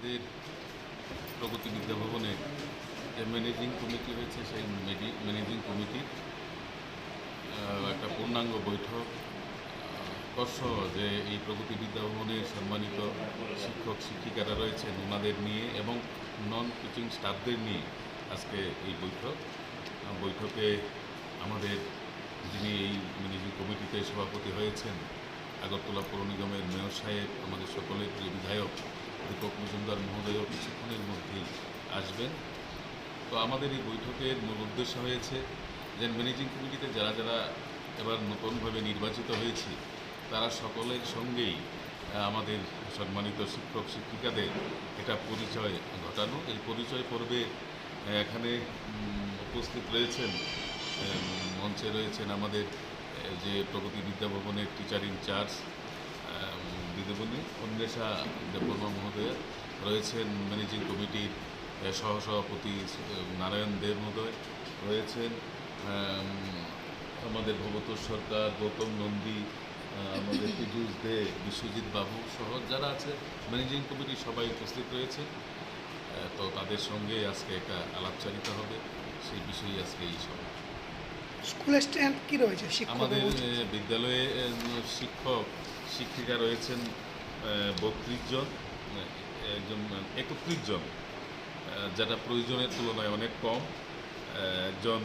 আমাদের প্রগতি বিদ্যা ভবনে যে ম্যানেজিং কমিটি হয়েছে সেই ম্যানেজিং কমিটির একটা পূর্ণাঙ্গ বৈঠক কর্ষ যে এই প্রগতি বিদ্যা ভবনের সম্মানিত শিক্ষক, শিক্ষিকারা রয়েছেন ওনাদের নিয়ে এবং নন টিচিং স্টাফদের নিয়ে আজকে এই বৈঠক। বৈঠকে আমাদের যিনি এই ম্যানেজিং কমিটিতে সভাপতি হয়েছেন, আগরতলা পৌর নিগমের মেয়র সাহেব, আমাদের সকলের প্রিয় বিধায়ক দীপক মজুমদার মহোদয়ও কিছুক্ষণের মধ্যেই আসবেন। তো আমাদের এই বৈঠকের মূল উদ্দেশ্য হয়েছে যে ম্যানেজিং কমিটিতে যারা যারা এবার নতুনভাবে নির্বাচিত হয়েছি, তারা সকলের সঙ্গেই আমাদের সম্মানিত শিক্ষক, শিক্ষিকাদের এটা পরিচয় ঘটানো। এই পরিচয় পর্বে এখানে উপস্থিত রয়েছেন মঞ্চে রয়েছেন আমাদের যে প্রগতি বিদ্যা ভবনের টিচার ইনচার্জ দিদিমণি অন্বেষা দেববর্মা মহোদয় রয়েছেন ম্যানেজিং কমিটির সহসভাপতি নারায়ণ দেব মহোদয় রয়েছেন আমাদের ভগতোষ সরকার গৌতম নন্দী আমাদের পীযুষ দে বিশ্বজিৎ বাবু সহ যারা আছে ম্যানেজিং কমিটির সবাই উপস্থিত রয়েছে। তো তাদের সঙ্গে আজকে একটা আলাপচারিতা হবে সেই বিষয়ে আজকে এই সভা। স্কুলের স্ট্রেন্থ কি রয়েছে? আমাদের বিদ্যালয়ে শিক্ষক শিক্ষিকা রয়েছেন বত্রিশ জন একজন একত্রিশ জন যেটা প্রয়োজনের তুলনায় অনেক কম একজন